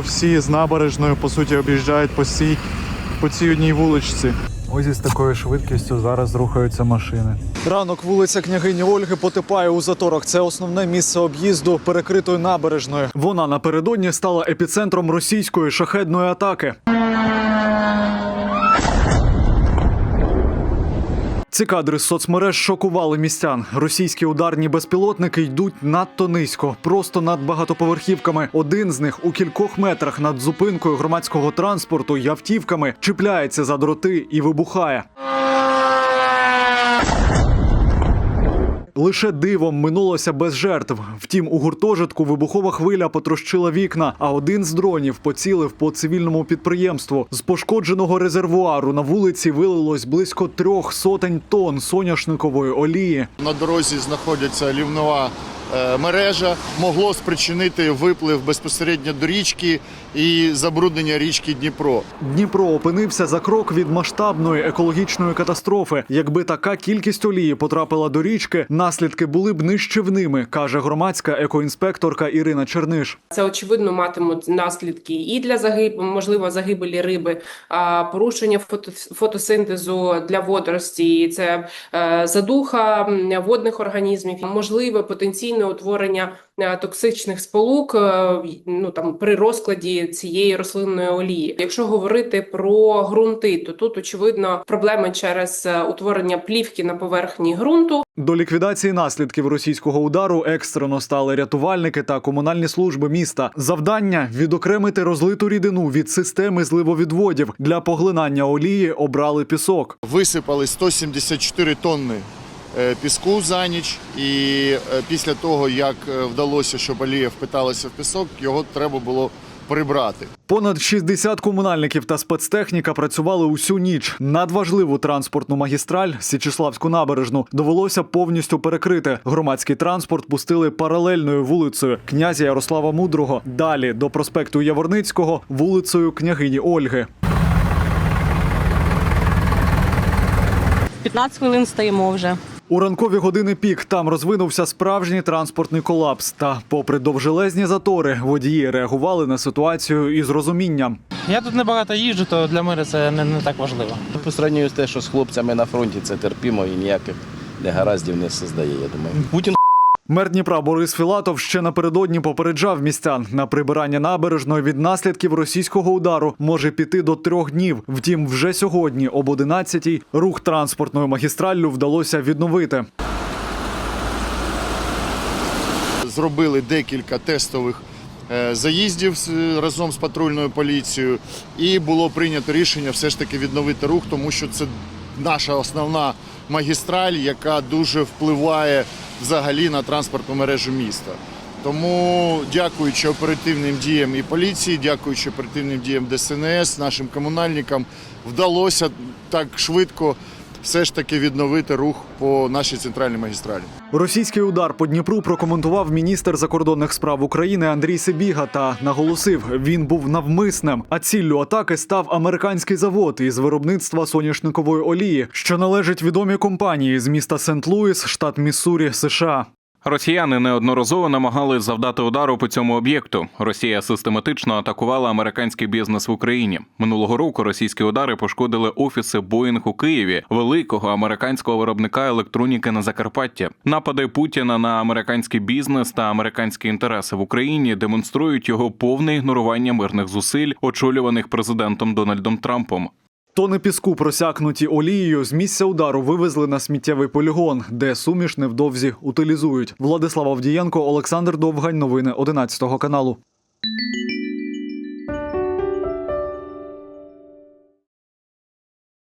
Всі з набережною по суті об'їжджають по цій, по цій одній вуличці. Ось із такою швидкістю зараз рухаються машини. Ранок вулиця княгині Ольги потипає у заторах. Це основне місце об'їзду перекритою набережною. Вона напередодні стала епіцентром російської шахедної атаки. Ці кадри з соцмереж шокували містян. Російські ударні безпілотники йдуть надто низько, просто над багатоповерхівками. Один з них у кількох метрах над зупинкою громадського транспорту й автівками чіпляється за дроти і вибухає. Лише дивом минулося без жертв. Втім, у гуртожитку вибухова хвиля потрощила вікна, а один з дронів поцілив по цивільному підприємству. З пошкодженого резервуару на вулиці вилилось близько трьох сотень тонн соняшникової олії. На дорозі знаходяться лівнова мережа, могло спричинити виплив безпосередньо до річки і забруднення річки Дніпро. Дніпро опинився за крок від масштабної екологічної катастрофи. Якби така кількість олії потрапила до річки, наслідки були б нищівними, каже громадська екоінспекторка Ірина Черниш. Це очевидно матимуть наслідки і для загиб, можливо, загибелі риби, а, порушення фото, фотосинтезу для водорості, це е, задуха водних організмів, можливе потенційне утворення е, токсичних сполук е, ну там при розкладі цієї рослинної олії. Якщо говорити про ґрунти, то тут очевидно проблеми через е, утворення плівки на поверхні ґрунту. До ліквідації наслідків російського удару екстрено стали рятувальники та комунальні служби міста. Завдання відокремити розлиту рідину від системи зливовідводів для поглинання олії. Обрали пісок. Висипали 174 тонни піску за ніч, і е, після того, як е, вдалося, щоб олія впиталася в пісок, його треба було прибрати. Понад 60 комунальників та спецтехніка працювали усю ніч. Надважливу транспортну магістраль Січеславську набережну довелося повністю перекрити. Громадський транспорт пустили паралельною вулицею князя Ярослава Мудрого. Далі до проспекту Яворницького вулицею княгині Ольги. 15 хвилин стоїмо вже. У ранкові години пік там розвинувся справжній транспортний колапс. Та, попри довжелезні затори, водії реагували на ситуацію із розумінням. Я тут небагато їжджу, то для мене це не, не так важливо. По сравнению з те, що з хлопцями на фронті, це терпімо і ніяких негараздів не создає, я думаю. Путін Мер Дніпра Борис Філатов ще напередодні попереджав містян на прибирання набережної від наслідків російського удару може піти до трьох днів. Втім, вже сьогодні, об 11-й, рух транспортною магістраллю вдалося відновити. Зробили декілька тестових е, заїздів разом з патрульною поліцією, і було прийнято рішення все ж таки відновити рух, тому що це наша основна магістраль, яка дуже впливає взагалі на транспортну мережу міста. Тому, дякуючи оперативним діям і поліції, дякуючи оперативним діям ДСНС, нашим комунальникам, вдалося так швидко все ж таки відновити рух по нашій центральній магістралі. Російський удар по Дніпру прокоментував міністр закордонних справ України Андрій Сибіга та наголосив, він був навмисним. А ціллю атаки став американський завод із виробництва соняшникової олії, що належить відомій компанії з міста Сент-Луіс, штат Міссурі, США. Росіяни неодноразово намагались завдати удару по цьому об'єкту. Росія систематично атакувала американський бізнес в Україні. Минулого року російські удари пошкодили офіси Боїнг у Києві, великого американського виробника електроніки на Закарпатті. Напади Путіна на американський бізнес та американські інтереси в Україні демонструють його повне ігнорування мирних зусиль, очолюваних президентом Дональдом Трампом. Тони піску, просякнуті олією, з місця удару вивезли на сміттєвий полігон, де суміш невдовзі утилізують. Владислав Авдієнко, Олександр Довгань. Новини 11 каналу.